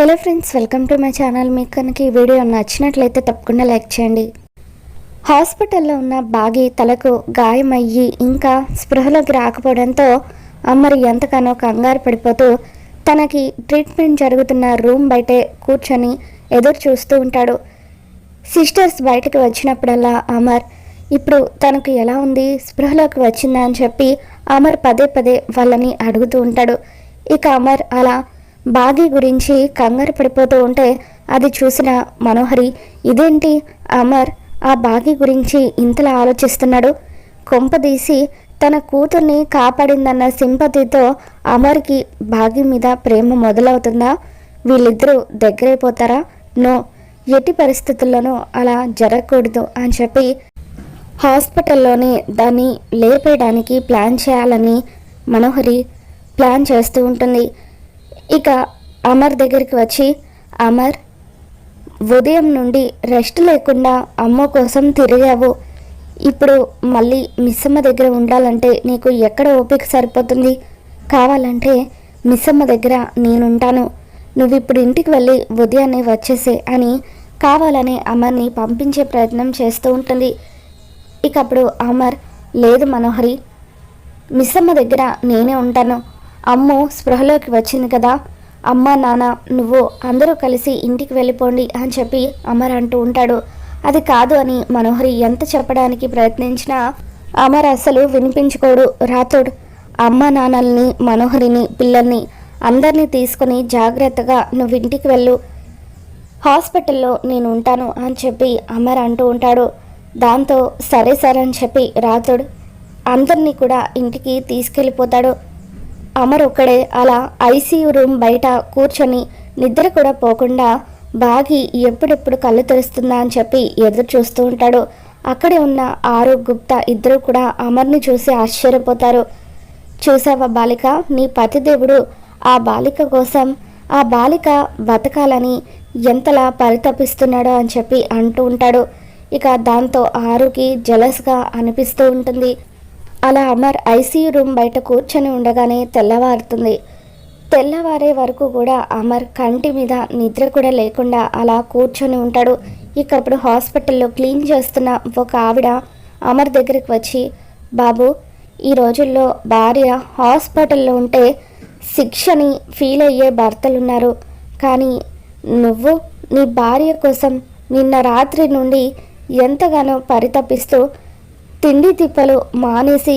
Hello friends welcome to my channel. మీకు కనుక ఈ వీడియో నచ్చినట్లయితే తప్పకుండా లైక్ చేయండి. హాస్పిటల్లో ఉన్న బాగి తలకు గాయమయ్యి ఇంకా స్పృహలోకి రాకపోవడంతో అమ్మరి ఎంతగానో కంగారు పడిపోతూ తనకి ట్రీట్మెంట్ జరుగుతున్న రూమ్ బయటే కూర్చొని ఎదురు చూస్తూ ఉంటాడు. సిస్టర్స్ బయటకు వచ్చినప్పుడల్లా అమర్ ఇప్పుడు తనకు ఎలా ఉంది? స్పృహలోకి వచ్చిందా? అని చెప్పి అమర్ పదే పదే వాళ్ళని అడుగుతూ ఉంటాడు. ఇక అమర్ అలా బాగి గురించి కంగారు పడిపోతూ ఉంటే అది చూసిన మనోహరి ఇదేంటి అమర్? ఆ బాగి గురించి ఇంతలా ఆలోచిస్తున్నాడు? కొంపదీసి తన కూతుర్ని కాపాడిందన్న సింపతితో అమర్కి బాగి మీద ప్రేమ మొదలవుతుందా? వీళ్ళిద్దరూ దగ్గరైపోతారా? నో ఎట్టి పరిస్థితుల్లోనూ అలా జరగకూడదు అని చెప్పి హాస్పిటల్లోనే దాన్ని లేపేయడానికి ప్లాన్ చేయాలని మనోహరి ప్లాన్ చేస్తూ ఉంటుంది. ఇక అమర్ దగ్గరికి వచ్చి అమర్ ఉదయం నుండి రెస్ట్ లేకుండా అమ్మ కోసం తిరిగావు. ఇప్పుడు మళ్ళీ మిస్సమ్మ దగ్గర ఉండాలంటే నీకు ఎక్కడ ఓపిక సరిపోతుంది? కావాలంటే మిస్సమ్మ దగ్గర నేనుంటాను. నువ్వు ఇప్పుడు ఇంటికి వెళ్ళి ఉదయాన్నే వచ్చేసే అని కావాలని అమర్ని పంపించే ప్రయత్నం చేస్తూ ఉంటుంది. ఇక అప్పుడు అమర్ లేదు మనోహరి మిస్సమ్మ దగ్గర నేనే ఉంటాను. అమ్ము స్పృహలోకి వచ్చింది కదా. అమ్మ నాన్న నువ్వు అందరూ కలిసి ఇంటికి వెళ్ళిపోండి అని చెప్పి అమర్ అంటూ ఉంటాడు. అది కాదు అని మనోహరి ఎంత చెప్పడానికి ప్రయత్నించినా అమర్ అసలు వినిపించుకోడు. రాతోడు అమ్మ నాన్నల్ని మనోహరిని పిల్లల్ని అందరినీ తీసుకుని జాగ్రత్తగా నువ్వు ఇంటికి వెళ్ళు. హాస్పిటల్లో నేను ఉంటాను అని చెప్పి అమర్ అంటూ ఉంటాడు. దాంతో సరే సరే అని చెప్పి రాతుడు అందరినీ కూడా ఇంటికి తీసుకెళ్ళిపోతాడు. అమర్ ఒక్కడే అలా ఐసీయూ రూమ్ బయట కూర్చొని నిద్ర కూడా పోకుండా బాగి ఎప్పుడెప్పుడు కళ్ళు తెరుస్తుందా అని చెప్పి ఎదురు చూస్తూ ఉంటాడు. అక్కడే ఉన్న ఆరు గుప్తా ఇద్దరు కూడా అమర్ని చూసి ఆశ్చర్యపోతారు. చూసావా బాలిక? నీ పతిదేవుడు ఆ బాలిక కోసం ఆ బాలిక బతకాలని ఎంతలా పరితపిస్తున్నాడో అని చెప్పి అంటూ ఉంటాడు. ఇక దాంతో ఆరుకి జలస్గా అనిపిస్తూ ఉంటుంది. అలా అమర్ ఐసీయూ రూమ్ బయట కూర్చొని ఉండగానే తెల్లవారుతుంది. తెల్లవారే వరకు కూడా అమర్ కంటి మీద నిద్ర కూడా లేకుండా అలా కూర్చొని ఉంటాడు. ఇక అప్పుడు హాస్పిటల్లో క్లీన్ చేస్తున్న ఒక ఆవిడ అమర్ దగ్గరికి వచ్చి బాబు ఈ రోజుల్లో భార్య హాస్పిటల్లో ఉంటే శిక్షని ఫీల్ అయ్యే భర్తలున్నారు. కానీ నువ్వు నీ భార్య కోసం నిన్న రాత్రి నుండి ఎంతగానో పరితపిస్తూ తిండి తిప్పలు మానేసి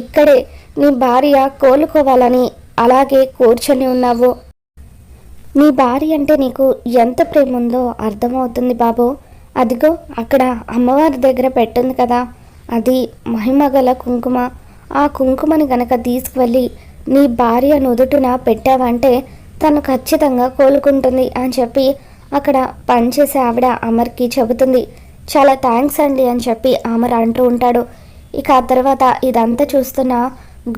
ఇక్కడే నీ భార్య కోలుకోవాలని అలాగే కూర్చొని ఉన్నావు. నీ భార్య అంటే నీకు ఎంత ప్రేమ ఉందో అర్థమవుతుంది బాబు. అదిగో అక్కడ అమ్మవారి దగ్గర పెట్టింది కదా. అది మహిమగల కుంకుమ. ఆ కుంకుమని గనక తీసుకువెళ్ళి నీ భార్య నుదుటిన పెట్టావంటే తను ఖచ్చితంగా కోలుకుంటుంది అని చెప్పి అక్కడ పనిచేసే ఆవిడ అమర్కి చెబుతుంది. చాలా థ్యాంక్స్ అండి అని చెప్పి అమర్ అంటూ ఉంటాడు. ఇక ఆ తర్వాత ఇదంతా చూస్తున్న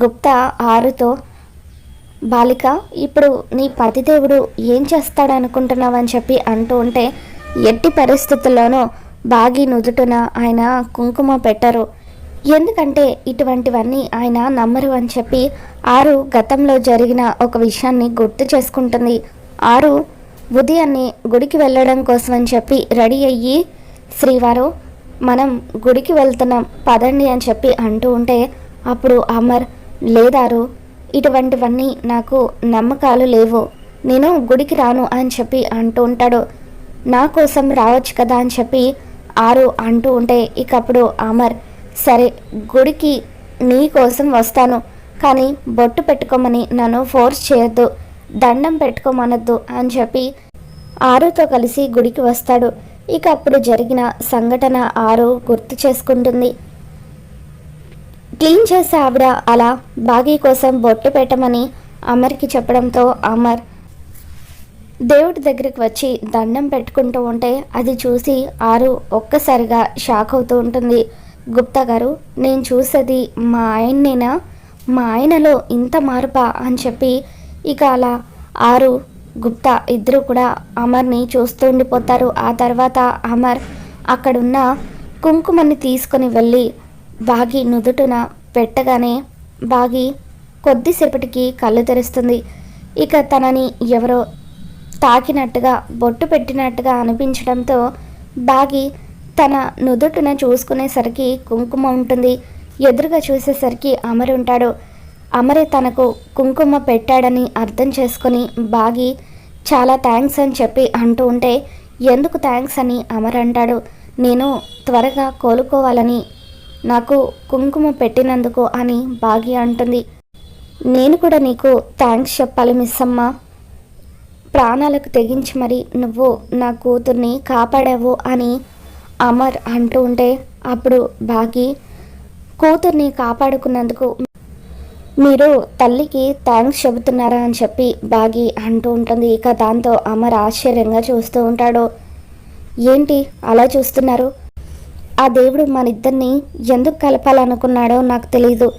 గుప్తా ఆరుతో బాలిక ఇప్పుడు నీ పతిదేవుడు ఏం చేస్తాడనుకుంటున్నావు అని చెప్పి అంటూ ఉంటే ఎట్టి పరిస్థితుల్లోనూ బాగి నుదుటున ఆయన కుంకుమ పెట్టరు. ఎందుకంటే ఇటువంటివన్నీ ఆయన నమ్మరు అని చెప్పి ఆరు గతంలో జరిగిన ఒక విషయాన్ని గుర్తు చేసుకుంటుంది. ఆరు ఉదయాన్నే గుడికి వెళ్ళడం కోసం అని చెప్పి రెడీ అయ్యి శ్రీవారు మనం గుడికి వెళ్తున్నాం పదండి అని చెప్పి అంటూ ఉంటే అప్పుడు అమర్ లేదారు ఇటువంటివన్నీ నాకు నమ్మకాలు లేవు. నేను గుడికి రాను అని చెప్పి అంటూ ఉంటాడు. నా కోసం రావచ్చు కదా అని చెప్పి ఆరు అంటూ ఉంటే ఇకప్పుడు అమర్ సరే గుడికి నీ కోసం వస్తాను. కానీ బొట్టు పెట్టుకోమని నన్ను ఫోర్స్ చేయొద్దు. దండం పెట్టుకోమనొద్దు అని చెప్పి ఆరుతో కలిసి గుడికి వస్తాడు. ఇక అప్పుడు జరిగిన సంఘటన ఆరు గుర్తు చేసుకుంటుంది. క్లీన్ చేసే ఆవిడ అలా బాగీ కోసం బొట్టు పెట్టమని అమర్కి చెప్పడంతో అమర్ దేవుడి దగ్గరికి వచ్చి దండం పెట్టుకుంటూ ఉంటే అది చూసి ఆరు ఒక్కసారిగా షాక్ అవుతూ ఉంటుంది. గుప్తా గారు నేను చూసేది మా ఆయన్నేనా? మా ఆయనలో ఇంత మార్పా అని చెప్పి ఇక అలా ఆరు గుప్తా ఇద్దరు కూడా అమర్ని చూస్తూ ఉండిపోతారు. ఆ తర్వాత అమర్ అక్కడున్న కుంకుమని తీసుకొని వెళ్ళి బాగి నుదుటున పెట్టగానే బాగి కొద్దిసేపటికి కళ్ళు తెరుస్తుంది. ఇక తనని ఎవరో తాకినట్టుగా బొట్టు పెట్టినట్టుగా అనిపించడంతో బాగి తన నుదుటిన చూసుకునేసరికి కుంకుమ ఉంటుంది. ఎదురుగా చూసేసరికి అమరు ఉంటాడు. అమరే తనకు కుంకుమ పెట్టాడని అర్థం చేసుకొని బాగి చాలా థ్యాంక్స్ అని చెప్పి అంటూ ఉంటే ఎందుకు థ్యాంక్స్ అని అమర్ అంటాడు. నేను త్వరగా కోలుకోవాలని నాకు కుంకుమ పెట్టినందుకు అని బాగి అంటుంది. నేను కూడా నీకు థ్యాంక్స్ చెప్పాలి మిస్ అమ్మ ప్రాణాలకు తెగించి మరి నువ్వు నా కూతుర్ని కాపాడావు అని అమర్ అంటూ ఉంటే అప్పుడు బాగి కూతుర్ని కాపాడుకున్నందుకు మీరు తల్లికి థ్యాంక్స్ చెబుతున్నారా అని చెప్పి బాగి అంటూ ఉంటుంది. ఇక దాంతో అమర్ ఆశ్చర్యంగా చూస్తూ ఉంటాడు. ఏంటి అలా చూస్తున్నారు? ఆ దేవుడు మన ఇద్దరిని ఎందుకు కలపాలనుకున్నాడో నాకు తెలీదు.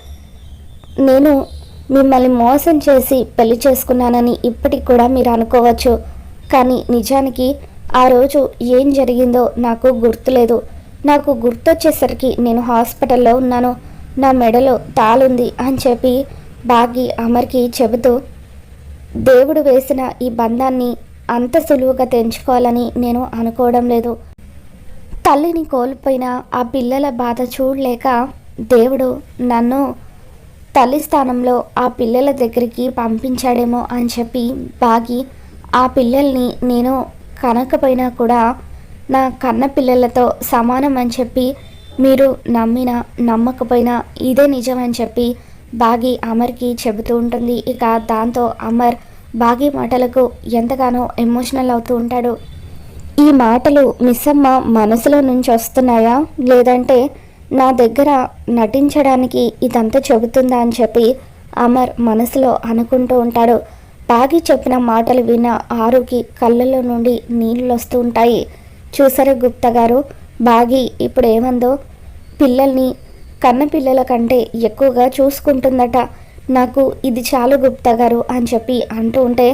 నేను మిమ్మల్ని మోసం చేసి పెళ్ళి చేసుకున్నానని ఇప్పటికి కూడా మీరు అనుకోవచ్చు. కానీ నిజానికి ఆ రోజు ఏం జరిగిందో నాకు గుర్తులేదు. నాకు గుర్తొచ్చేసరికి నేను హాస్పిటల్లో ఉన్నాను. నా మెడలో తాళుంది అని చెప్పి బాగి అమర్కి చెబుతూ దేవుడు వేసిన ఈ బంధాన్ని అంత సులువుగా తెంచుకోవాలని నేను అనుకోవడం లేదు. తల్లిని కోల్పోయిన ఆ పిల్లల బాధ చూడలేక దేవుడు నన్ను తల్లి స్థానంలో ఆ పిల్లల దగ్గరికి పంపించాడేమో అని చెప్పి బాగి ఆ పిల్లల్ని నేను కనకపోయినా కూడా నా కన్న పిల్లలతో సమానం అని చెప్పి మీరు నమ్మిన నమ్మకపోయినా ఇదే నిజం అని చెప్పి బాగి అమర్కి చెబుతూ ఉంటుంది. ఇక దాంతో అమర్ బాగి మాటలకు ఎంతగానో ఎమోషనల్ అవుతూ ఉంటాడు. ఈ మాటలు మిస్సమ్మ మనసులో నుంచి వస్తున్నాయా? లేదంటే నా దగ్గర నటించడానికి ఇదంతా చెబుతుందా అని చెప్పి అమర్ మనసులో అనుకుంటూ ఉంటాడు. బాగి చెప్పిన మాటలు విన్న ఆరుకి కళ్ళలో నుండి నీళ్ళు వస్తూ ఉంటాయి. చూసారా గుప్తా గారు? బాగి ఇప్పుడు ఏమందో పిల్లల్ని కన్న పిల్లల కంటే ఎక్కువగా చూసుకుంటుందట. నాకు ఇది చాలు గుప్తా గారు అని చెప్పి అంటూ ఉంటే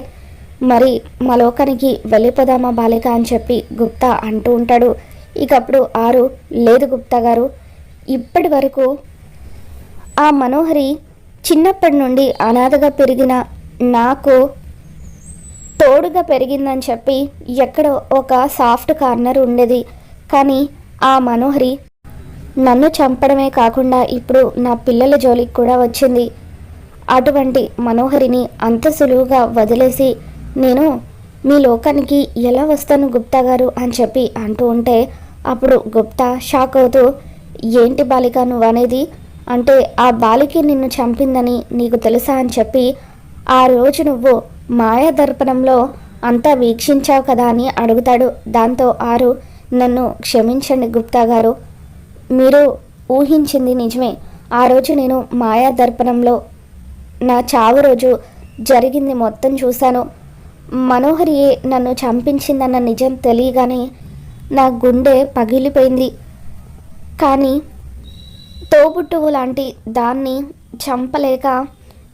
మరి మా లోకానికి వెళ్ళిపోదామా బాలిక అని చెప్పి గుప్తా అంటూ ఉంటాడు. ఇకప్పుడు ఆరు లేదు గుప్తా గారు ఇప్పటి వరకు ఆ మనోహరి చిన్నప్పటి నుండి అనాథగా పెరిగిన నాకు తోడుగా పెరిగిందని చెప్పి ఎక్కడో ఒక సాఫ్ట్ కార్నర్ ఉండేది. కానీ ఆ మనోహరి నన్ను చంపడమే కాకుండా ఇప్పుడు నా పిల్లల జోలికి కూడా వచ్చింది. అటువంటి మనోహరిని అంత సులువుగా వదిలేసి నేను మీ లోకానికి ఎలా వస్తాను గుప్తా గారు అని చెప్పి అంటూ ఉంటే అప్పుడు గుప్తా షాక్ అవుతూ ఏంటి బాలిక నువ్వు అనేది అంటే ఆ బాలికి నిన్ను చంపిందని నీకు తెలుసా అని చెప్పి ఆ రోజు నువ్వు మాయా దర్పణంలో అంతా వీక్షించావు కదా అని అడుగుతాడు. దాంతో ఆరు నన్ను క్షమించండి గుప్తా గారు. మీరు ఊహించింది నిజమే. ఆ రోజు నేను మాయా దర్పణంలో నా చావు రోజు జరిగింది మొత్తం చూశాను. మనోహరియే నన్ను చంపించిందన్న నిజం తెలియగానే నా గుండె పగిలిపోయింది. కానీ తోబుట్టువు లాంటి దాన్ని చంపలేక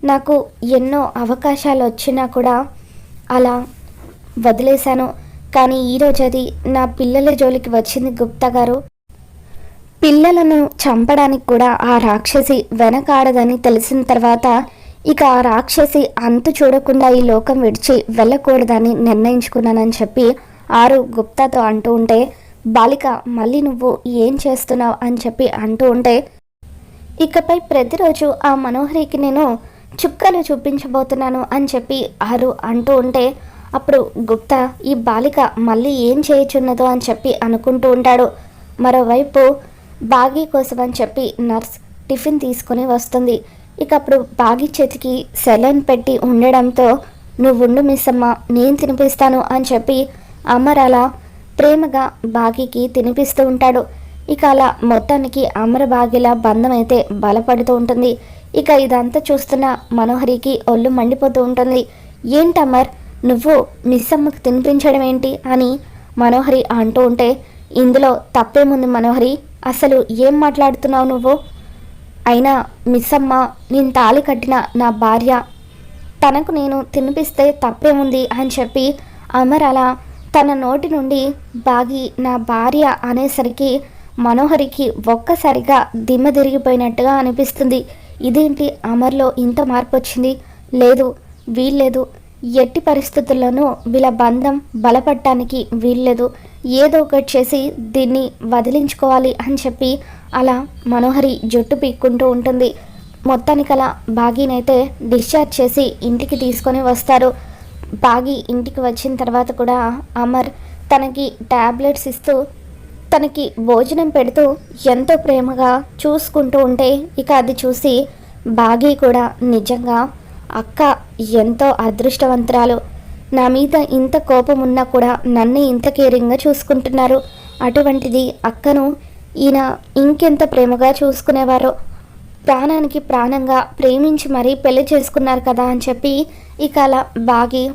నాకు ఎన్నో అవకాశాలు వచ్చినా కూడా అలా వదిలేశాను. కానీ ఈరోజు అది నా పిల్లల జోలికి వచ్చింది గుప్తా గారు. పిల్లలను చంపడానికి కూడా ఆ రాక్షసి వెనకాడదని తెలిసిన తర్వాత ఇక ఆ రాక్షసి అంతు చూడకుండా ఈ లోకం విడిచి వెళ్ళకూడదని నిర్ణయించుకున్నానని చెప్పి ఆరు గుప్తాతో అంటూ ఉంటే బాలిక మళ్ళీ నువ్వు ఏం చేస్తున్నావు అని చెప్పి అంటూ ఉంటే ఇకపై ప్రతిరోజు ఆ మనోహరికి నేను చుక్కలు చూపించబోతున్నాను అని చెప్పి ఆరు అంటూ ఉంటే అప్పుడు గుప్తా ఈ బాలిక మళ్ళీ ఏం చేయుచున్నదో అని చెప్పి అనుకుంటూ ఉంటాడు. మరోవైపు బాగీ కోసం అని చెప్పి నర్స్ టిఫిన్ తీసుకొని వస్తుంది. ఇక అప్పుడు బాగి చేతికి సెలైన్ పెట్టి ఉండడంతో నువ్వు ఉండు మిస్ అమ్మ నేను తినిపిస్తాను అని చెప్పి అమర్ అలా ప్రేమగా బాగికి తినిపిస్తూ ఉంటాడు. ఇక అలా మొత్తానికి అమర బాగిల బంధం అయితే బలపడుతూ ఉంటుంది. ఇక ఇదంతా చూస్తున్న మనోహరికి ఒళ్ళు మండిపోతూ ఉంటుంది. ఏంటమర్ నువ్వు మిస్ అమ్మకు తినిపించడం ఏంటి అని మనోహరి అంటూ ఉంటే ఇందులో తప్పేముంది మనోహరి? అసలు ఏం మాట్లాడుతున్నావు నువ్వు? అయినా మిస్ అమ్మ నేను తాళి కట్టిన నా భార్య తనకు నేను తినిపిస్తే తప్పేముంది అని చెప్పి అమర్ అలా తన నోటి నుండి బాగి నా భార్య అనేసరికి మనోహరికి ఒక్కసారిగా దిమ్మ తిరిగిపోయినట్టుగా అనిపిస్తుంది. ఇదేంటి అమర్లో ఇంత మార్పు వచ్చింది లేదు వీల్లేదు. ఎట్టి పరిస్థితుల్లోనూ వీళ్ళ బంధం బలపడటానికి వీల్లేదు. ఏదో ఒకటి చేసి దీన్ని వదిలించుకోవాలి అని చెప్పి అలా మనోహరి జుట్టు పీక్కుంటూ ఉంటుంది. మొత్తానికలా బాగీనైతే డిశ్చార్జ్ చేసి ఇంటికి తీసుకొని వస్తారు. బాగి ఇంటికి వచ్చిన తర్వాత కూడా అమర్ తనకి ట్యాబ్లెట్స్ ఇస్తూ తనకి భోజనం పెడుతూ ఎంతో ప్రేమగా చూసుకుంటూ ఉంటే ఇక అది చూసి బాగి కూడా నిజంగా అక్క ఎంతో అదృష్టవంతురాలు. నా మీద ఇంత కోపం ఉన్నా కూడా నన్ను ఇంత కేరింగ్గా చూసుకుంటున్నారు. అటువంటిది అక్కను ఈయన ఇంకెంత ప్రేమగా చూసుకునేవారో. ప్రాణానికి ప్రాణంగా ప్రేమించి మరీ పెళ్ళి చేసుకున్నారు కదా అని చెప్పి ఇక అలా బాగి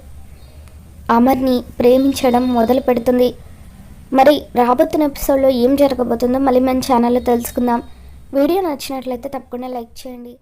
అమర్ని ప్రేమించడం మొదలు పెడుతుంది. మరి రాబోతున్న ఎపిసోడ్లో ఏం జరగబోతుందో మళ్ళీ మన ఛానల్లో తెలుసుకుందాం. వీడియో నచ్చినట్లయితే తప్పకుండా లైక్ చేయండి.